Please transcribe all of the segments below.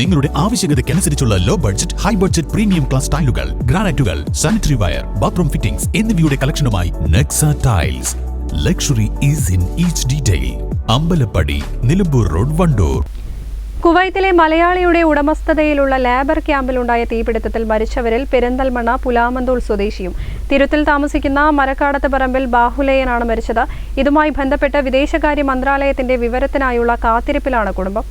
നിങ്ങളുടെ ആവശ്യകതയ്ക്കനുസരിച്ചുള്ള low budget high budget premium class ടൈലുകൾ ഗ്രാനൈറ്റുകൾ സാനിറ്ററി വയർ ബാത്റൂം ഫിറ്റിംഗ്സ് എന്നിവയുടെ കളക്ഷനുമായി Nexa tiles luxury is in each detail Ambalappadi Nilambur road Wandoor. കുവൈത്തിലെ മലയാളിയുടെ ഉടമസ്ഥതയിലുള്ള labour ക്യാമ്പിലുണ്ടായ തീപിടുത്തത്തിൽ മരിച്ചവരിൽ പെരിന്തൽമണ്ണ പുലാമന്തൂൾ സ്വദേശിയും തിരുത്തിൽ താമസിക്കുന്ന മരക്കാടത്ത് പറമ്പിൽ ബാഹുലേയനാണ് മരിച്ചത്. ഇതുമായി ബന്ധപ്പെട്ട് വിദേശകാര്യ മന്ത്രാലയത്തിന്റെ വിവരത്തിനായുള്ള കാത്തിരിപ്പിലാണ് കുടുംബം.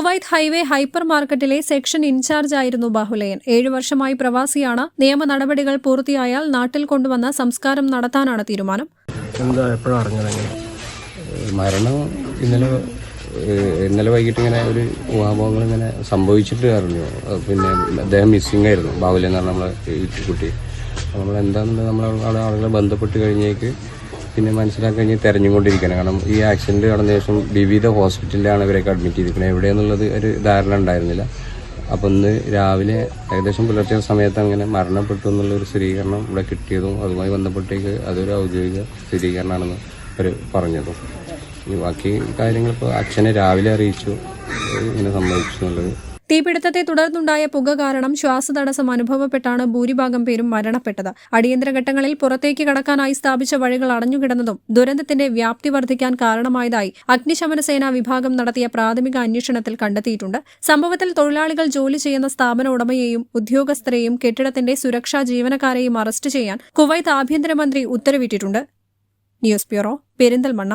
Kuwait highway hyper market section in charge ആയിരുന്നു ബാഹുലയൻ. ഏഴു വർഷമായി പ്രവാസിയാണ്. നിയമ നടപടികൾ പൂർത്തിയായാൽ നാട്ടിൽ കൊണ്ടുവന്ന സംസ്കാരം നടത്താനാണ് തീരുമാനം. എന്താ മരണം ഇന്നലെ ഇന്നലെ വൈകിട്ട് ഇങ്ങനെ ഒരു ഊഹാഭോഗങ്ങൾ ഇങ്ങനെ സംഭവിച്ചിട്ട് അറിഞ്ഞു. പിന്നെ അദ്ദേഹം മിസ്സിംഗ് ആയിരുന്നു. ബാഹുലയെന്ന് പറഞ്ഞ നമ്മളെ കുട്ടി. നമ്മൾ എന്താണെന്ന് നമ്മൾ ആളുകളെ ബന്ധപ്പെട്ട് കഴിഞ്ഞേക്ക് പിന്നെ മനസ്സിലാക്കി കഴിഞ്ഞ് തെരഞ്ഞുകൊണ്ടിരിക്കുകയാണ് കാരണം ഈ ആക്സിഡന്റ് നടന്ന ശേഷം വിവിധ ഹോസ്പിറ്റലിലാണ് ഇവരൊക്കെ അഡ്മിറ്റ് ചെയ്തിരിക്കുന്നത് എവിടെ എവിടെയെന്നുള്ളത് ഒരു ധാരണ ഉണ്ടായിരുന്നില്ല. അപ്പോൾ ഇന്ന് രാവിലെ ഏകദേശം പുലർച്ചെ സമയത്ത് അങ്ങനെ മരണപ്പെട്ടു എന്നുള്ള ഒരു സ്ഥിരീകരണം ഇവിടെ കിട്ടിയതും അതുമായി ബന്ധപ്പെട്ടേക്ക് അതൊരു ഔദ്യോഗിക സ്ഥിരീകരണമാണെന്ന് അവർ പറഞ്ഞതും. ബാക്കി കാര്യങ്ങൾ ഇപ്പോൾ അച്ഛനെ രാവിലെ അറിയിച്ചു. ഇങ്ങനെ സംഭവിച്ചു എന്നുള്ളത് തീപിടുത്തത്തെ തുടർന്നുണ്ടായ പുക കാരണം ശ്വാസതടസ്സം അനുഭവപ്പെട്ടാണ് ഭൂരിഭാഗം പേരും മരണപ്പെട്ടത്. അടിയന്തര ഘട്ടങ്ങളിൽ പുറത്തേക്ക് കടക്കാനായി സ്ഥാപിച്ച വഴികൾ അടഞ്ഞുകിടന്നതും ദുരന്തത്തിന്റെ വ്യാപ്തി വർദ്ധിക്കാൻ കാരണമായതായി അഗ്നിശമന സേനാ വിഭാഗം നടത്തിയ പ്രാഥമിക അന്വേഷണത്തിൽ കണ്ടെത്തിയിട്ടുണ്ട്. സംഭവത്തിൽ തൊഴിലാളികൾ ജോലി ചെയ്യുന്ന സ്ഥാപന ഉടമയെയും ഉദ്യോഗസ്ഥരെയും കെട്ടിടത്തിന്റെ സുരക്ഷാ ജീവനക്കാരെയും അറസ്റ്റ് ചെയ്യാൻ കുവൈത്ത് ആഭ്യന്തരമന്ത്രി ഉത്തരവിട്ടിട്ടുണ്ട്. News bureau Perinthalmanna.